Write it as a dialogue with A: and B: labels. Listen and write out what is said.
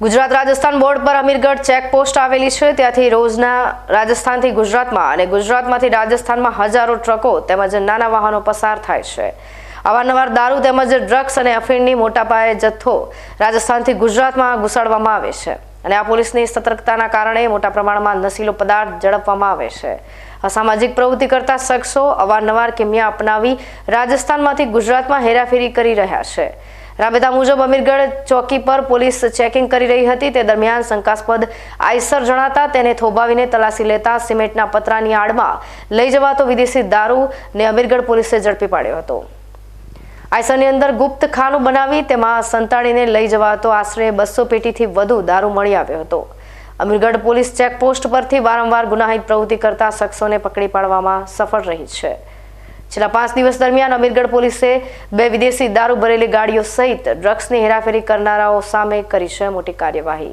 A: Gujarat Rajasthan board પર Amirgadh checkpost આવેલી છે. ત્યાંથી રોજના રાજસ્થાનથી ગુજરાતમાં અને ગુજરાતમાંથી રાજસ્થાનમાં હજારો ટ્રકો તેમજ નાના વાહનો પસાર થાય છે. અવારનવાર દારૂ તેમજ ડ્રગ્સ અને અફીણની મોટા પાયે જથ્થો રાજસ્થાનથી ગુજરાતમાં ઘુસાડવામાં આવે છે અને આ પોલીસની સતર્કતાના કારણે મોટા પ્રમાણમાં નશીલો પદાર્થ ઝડપવામાં આવે છે. અસામાજિક પ્રવૃત્તિ કરતા શખ્સો અવારનવાર કિમિયા અપનાવી રાજસ્થાનમાંથી ગુજરાતમાં હેરાફેરી કરી રહ્યા છે. રાબેતા મુજબ અમીરગઢ ચોકી પર પોલીસ ચેકિંગ કરી રહી હતી. તે દરમિયાન શંકાસ્પદ આઈસર જણાતા તેને થોભાવીને તલાશી લેતા સિમેન્ટના પતરાની આડમાં લઈ જવાતો વિદેશી દારૂ ને અમીરગઢ પોલીસે ઝડપી પાડ્યો હતો. આઈસરની અંદર ગુપ્ત ખાનું બનાવી તેમાં સંતાડીને લઈ જવાતો આશરે બસો પેટીથી વધુ દારૂ મળી આવ્યો હતો. અમીરગઢ પોલીસ ચેકપોસ્ટ પરથી વારંવાર ગુનાહિત પ્રવૃત્તિ કરતા શખ્સોને પકડી પાડવામાં સફળ રહી છે. છેલ્લા પાંચ દિવસ દરમિયાન અમીરગઢ પોલીસે બે વિદેશી દારૂ ભરેલી ગાડીઓ સહિત ડ્રગ્સની હેરાફેરી કરનારાઓ સામે કરી છે મોટી કાર્યવાહી.